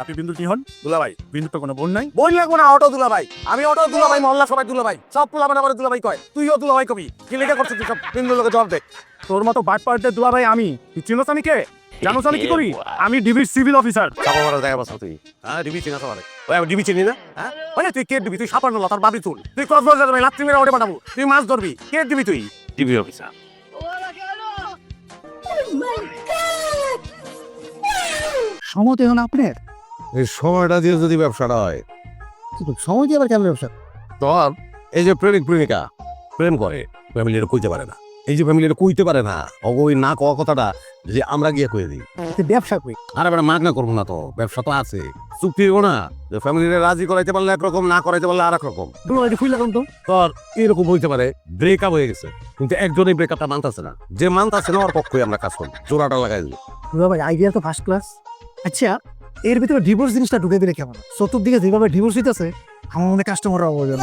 আপনি বিন্দু কি হন? দুলাভাই। বিন্দু তো কোনো বোন নাই? লাগবো না অটো দুলাভাই। আমি অটো দুলাভাই মহল্লা সবাই দুলাভাই। সব পোলাবেন আমার দুলাভাই কয়। তুইও দুলাভাই কবি। কি লেখা করছিস সব? বিন্দু লোকে জবাব দে। তোর মতো বাট পার্টের দুলাভাই আমি। তুই চিনোস আমি কে? জানোস আমি কি করি? আমি ডিবির সিভিল অফিসার। চাপা মারা দেখা বসা তুই। হ্যাঁ ডিবি চিনা সবাই। ওই আমি ডিবি চিনি না? হ্যাঁ? ওই না, তুই কে দিবি তুই সাপান্ন লতার বাবি তুল তুই কক্সবাজার যাবি লাত্তি মেরে ওঠে পাঠাবো। তুই মাছ ধরবি। কে দিবি তুই? DB officer. সময় তো এখন আপনার? এই সময়টা দিয়ে যদি ব্যবসাটা হয়। সময় দিয়ে আবার কেন ব্যবসা? তখন এই যে প্রেমিক প্রেমিকা প্রেম করে ফ্যামিলিটা কইতে পারে না। এই যে ফ্যামিলিটা কইতে পারে না অগই না কওয়া কথাটা যে আমরা গিয়ে কয়ে দিই। ব্যবসা করি আর এবার মাগ না করব না তো ব্যবসা তো আছে। চুক্তি হইবো না যে ফ্যামিলিটা রাজি করাইতে পারলে একরকম না করাইতে পারলে আর রকম তো? তোর এরকম হইতে পারে ব্রেকআপ হয়ে গেছে। কিন্তু একজনই ব্রেকআপটা মানতাছে না। যে মানতাছে না ওর পক্ষই আমরা কাজ করি জোড়াটা লাগাই দিই ভাই আইডিয়া তো ফার্স্ট ক্লাস আচ্ছা এর ভিতরে ডিভোর্স জিনিসটা ঢুকে দিলে কেমন? চতুর্দিকে যেভাবে ডিভোর্স হইতেছে আমার মনে কাস্টমাররা অবজন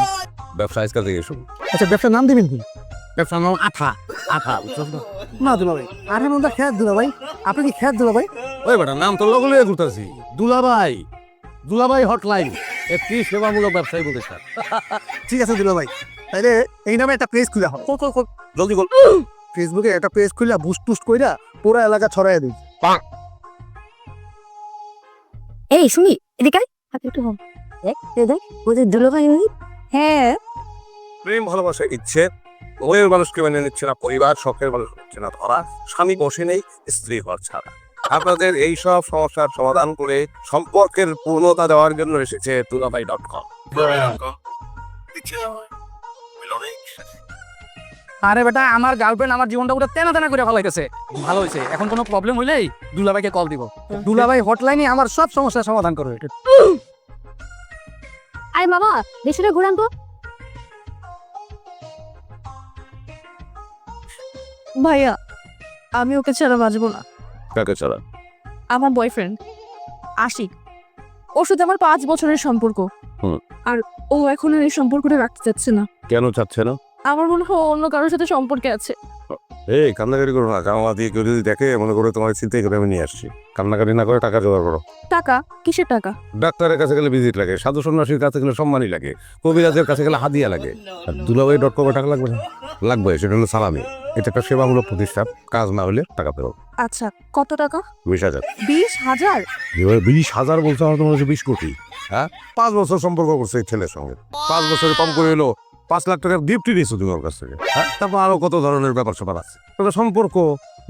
ব্যবসা আজকাল থেকে শুরু। আচ্ছা ব্যবসার নাম দিবেন কি? ব্যবসার নাম আঠা। আঠা বুঝছ? না? দুলা ভাই আরে মন্দা খেয়ার দুলা ভাই আপনি কি খেয়ার দুলা ভাই ওই বেটা নাম তো লগলে ঘুরতেছি। দুলাভাই। দুলাভাই হটলাইন একটি সেবামূলক ব্যবসায়ী প্রতিষ্ঠান ঠিক আছে দুলা ভাই তাইলে এই নামে একটা পেজ খুলে হয় জলদি বল। ফেসবুকে একটা পেজ খুলে বুস্ট টুস্ট কইরা পুরো এলাকা ছড়াই দিই এই শুনি এদিকে। হাতে একটু হোম দেখ এ দেখ ওদের দুলোভাই ওই। হ্যাঁ। প্রেম ভালোবাসা ইচ্ছে ওয়ের মানুষকে মেনে নিচ্ছে না পরিবার শখের মানুষ নিচ্ছে না ধরা স্বামী বসে নেই স্ত্রী ঘর ছাড়া। আপনাদের এই সব সমস্যার সমাধান করে সম্পর্কের পূর্ণতা দেওয়ার জন্য এসেছে তুলাবাই ডট কম। আরে বেটা আমার গার্লফ্রেন্ড আমার জীবনটা পুরো তেনা তেনা করে ফেলাইতেছে। ভালো হয়েছে এখন কোনো প্রবলেম হইলেই দুলাভাইকে কল দিব। দুলাভাই হটলাইনে আমার সব সমস্যার সমাধান করবে। আরে বাবা দেশটা ঘুরান তো। ভাইয়া আমি ওকে ছাড়া বাঁচবো না। কাকে ছাড়া? আমার বয়ফ্রেন্ড আশিক। ওর সাথে আমার পাঁচ বছরের সম্পর্ক। হুম। আর ও এখন আর এই সম্পর্কটা রাখতে চাচ্ছে না। কেন চাচ্ছে না? আমার মনে হয় অন্য কারোর সাথে সম্পর্কে আছে। এই কান্নাকারি করো না জামা দিয়ে কেউ যদি দেখে মনে করে তোমার চিন্তাই করে আমি নিয়ে আসছি। কান্নাকারি না করে টাকা জোগাড় করো। টাকা? কিসের টাকা? ডাক্তারের কাছে গেলে ভিজিট লাগে সাধু সন্ন্যাসীর কাছে গেলে সম্মানই লাগে কবিরাজের কাছে গেলে হাদিয়া লাগে। আর দুলাভাই ডট কমে টাকা লাগবে না? লাগবে সেটা হলো সালামি। এটা একটা সেবামূলক প্রতিষ্ঠান কাজ না হলে টাকা পেও। আচ্ছা কত টাকা? বিশ হাজার। বিশ হাজার? এবার বিশ হাজার বলছে আমার তোমার বিশ কোটি। হ্যাঁ? পাঁচ বছর সম্পর্ক করছে এই ছেলের সঙ্গে। পাঁচ বছরে কম করে এলো পাঁচ লাখ টাকার গিফটই নিয়েছো তুমি ওর কাছ থেকে। হ্যাঁ? তারপর আরও কত ধরনের ব্যাপার স্যাপার আছে। তবে সম্পর্ক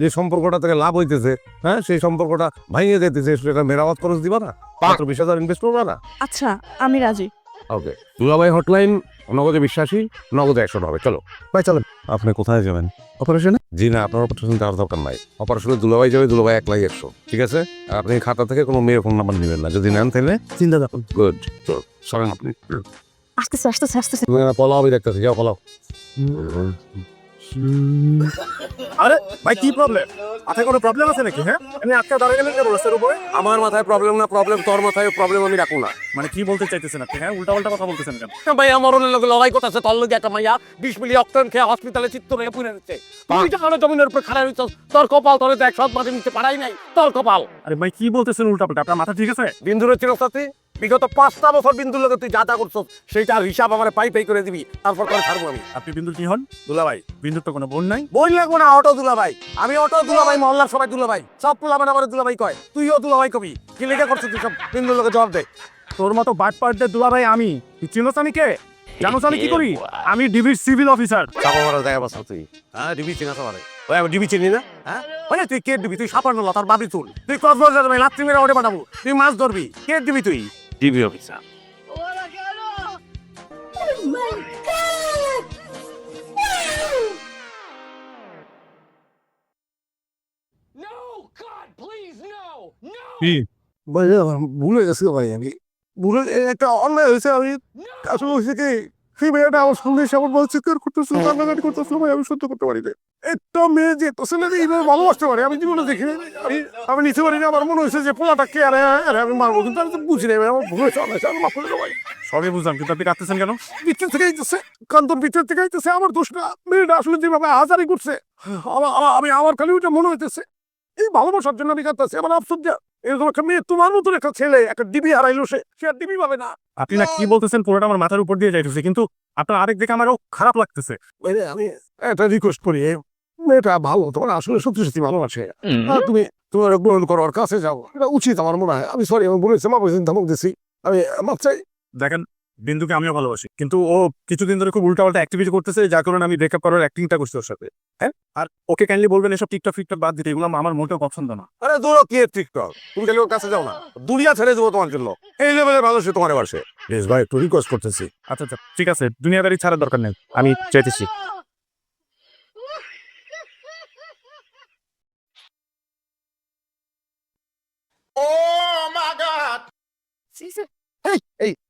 যে সম্পর্কটা থেকে লাভ হইতেছে হ্যাঁ সেই সম্পর্কটা ভাঙিয়ে যেতেছে সেটা মেরামত খরচ দিবা না? মাত্র বিশ হাজার ইনভেস্ট করবা না? আচ্ছা আমি রাজি। ওকে দুলাভাই হটলাইন নগদে বিশ্বাসী নগদে একশো হবে চলো। ভাই চলেন। আপনি কোথায় যাবেন? অপারেশনে জি না আপনার অপারেশন যাওয়ার দরকার নাই। অপারেশনে দুলাভাই যাবে দুলাভাই একলাই একশো ঠিক আছে? আর আপনি খাতা থেকে কোনো মেয়ের ফোন নাম্বার নেবেন না। যদি নেন তাহলে? চিন্তা দেখুন গুড সরেন আপনি। আসতেছে আসতেছে আসতেছে। তুমি না পলাও আমি দেখতেছি। যাও পলাও। আরে ভাই কি প্রবলেম মাথায় কোনো প্রবলেম আছে নাকি হ্যাঁ? এমনি আটকা দাঁড়িয়ে গেলেন কেন রাস্তার উপরে। আমার মাথায় প্রবলেম না প্রবলেম তোর মাথায় প্রবলেম আমি রাখব না। মানে কি বলতে চাইতেছেন আপনি হ্যাঁ? উল্টা পাল্টা কথা বলতেছেন কেন? ভাই আমার লোক লড়াই করতেছে তোর লোক একটা মাইয়া বিশ মিলি অক্টেন খেয়ে হসপিটালে চিত্ত হয়ে পুড়ে দিচ্ছে। তুই যখন জমিনের উপর খাড়া হইছ তোর কপাল তোর দেখ সৎ মাঝে নিতে পারাই নাই তোর কপাল। আরে ভাই কি বলতেছেন উল্টা পাল্টা আপনার মাথা ঠিক আছে? বিন্দুরের চিরস্থাতি বিগত পাঁচটা বছর বিন্দুর লোক তুই যা যা করছ সেইটার হিসাব আমার পাই পাই করে দিবি তারপর করে ছাড়বো আমি। আপনি বিন্দু কি হন? দুলাভাই। বিন্দুর তো কোনো বোন নাই। বই লাগবো না অটো দুলাভাই। আমি অটো দুলাভাই মহল্লার সবাই দুলাভাই। সব পোলাবেন আমার দুলাভাই কয়। তুইও দুলাভাই কবি। কি লেখা করছিস তুই সব? বিন্দু লোকে জবাব দে। তোর মতো বাট পার্টের দুলাভাই আমি। তুই চিনোস আমি কে? জানোস আমি কি করি? আমি ডিবির সিভিল অফিসার। চাপা মারা দেখা বসা তুই। হ্যাঁ ডিবি চিনা সবাই ওই আমি ডিবি চিনি না? হ্যাঁ? ওই তুই কে দিবি তুই সাপান্ন লতার বাবি তুল তুই কক্সবাজার যাবি লাত্তি মেরে ওঠে পাঠাবো। তুই মাছ ধরবি। কে দিবি তুই? ডিবি অফিসার ভাই ভুলে গেছে ভাই আমি ভুলে একটা অন্যায় হয়েছে আমি আসলে হয়েছে কি? সেই মেয়েটা আমার সামনে এসে আমার বল চিৎকার করতেছিল কান্নাকাটি করতেছিল ভাই আমি সহ্য করতে পারি না একটা মেয়ে যে তো ছেলে এইভাবে ভালোবাসতে পারে আমি জীবনে দেখিনি। আমি আমি নিতে পারি না আমার মনে হয়েছে যে পোলাটা কে আরে আরে আমি মারবো কিন্তু আমি তো বুঝি নাই আমার ভুল হয়েছে অন্যায় আমি মাফ করে ভাই। সবই বুঝলাম কিন্তু আপনি কাঁদতেছেন কেন? ভিতর থেকে আইতেছে ভিতর থেকে আইতেছে আমার দোষ না মেয়েটা আসলে যেভাবে হাজারি করছে আমি আমার খালি ওইটা মনে হইতেছে। এই ভালোবাসার জন্য আমি কাঁদতেছি আমার আফসোস যে এরকম একটা মেয়ে তোমার মতন একটা ছেলে একটা ডিবি হারাইলো সে সে আর ডিবি পাবে না। আপনি না কি বলতেছেন পুরোটা আমার মাথার উপর দিয়ে যাইতেছে কিন্তু আপনার আরেক দেখে আমারও খারাপ লাগতেছে। আমি একটা রিকোয়েস্ট করি মেয়েটা ভালো তোমার আসলে সত্যি সত্যি ভালোবাসে আর তুমি তোমার গ্রহণ করো ওর কাছে যাও। এটা উচিত আমার মনে হয়। আমি সরি আমি বলেছি মা বলেছেন ধমক দিছি। আমি মাপ চাই। দেখেন বিন্দুকে আমিও ভালোবাসি। কিন্তু ও কিছুদিন ধরে খুব উল্টাপাল্টা অ্যাক্টিভিটি করতেছে যার কারণে আমি ব্রেকআপ করার অ্যাক্টিংটা করছি ওর সাথে। হ্যাঁ? আর ওকে কাইন্ডলি বলবেন এসব টিকটক ফিকটক বাদ দিতে এগুলো আমার মোটেও পছন্দ না। আরে দূরও কি টিকটক তুমি খালি ওর কাছে যাও না। দুনিয়া ছেড়ে দেবো তোমার জন্য। এই লেভেলের ভালো সে তোমার বাসে প্লিজ ভাই একটু রিকোয়েস্ট করতেছি। আচ্ছা আচ্ছা ঠিক আছে দুনিয়াদারি ছাড়ার দরকার নেই। আমি চাইতেছি। এই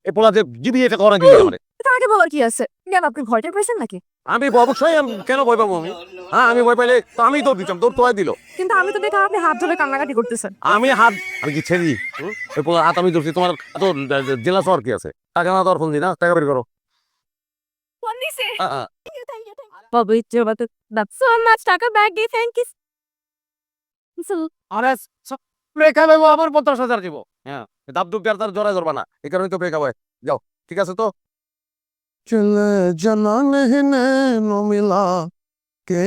এই পোলা যে জিবি এটা করা কি আমারে তার আগে বলার কি আছে? কেন আপনি ভয়টা পেয়েছেন নাকি? আমি অবশ্যই কেন ভয় পাবো আমি? হ্যাঁ আমি ভয় পাইলে তো আমি দৌড় দিতাম দৌড় তোয়াই দিল। কিন্তু আমি তো দেখলাম আপনি হাত ধরে কান্নাকাটি করতেছেন। আমি হাত আমি কি ছেড়ে দিই? হুম? পোলা হাত আমি ধরছি তোমার এত জেলা শহর কি আছে? টাকা না তোর ফোন দিই না টাকা বের করো। আ, আ। পবিত্র বাতু সো মাচ টাকা ব্যাগ দিয়ে থ্যাংক ইউ আরে ব্রেকআপ হইব আবার পঞ্চাশ হাজার দিব। হ্যাঁ দাব দুব আর তার জড়ায় ধরবা না এই কারণে তো ব্রেকআপ ভাই যাও ঠিক আছে তো? চলে জানা নেই নো মিলা কে?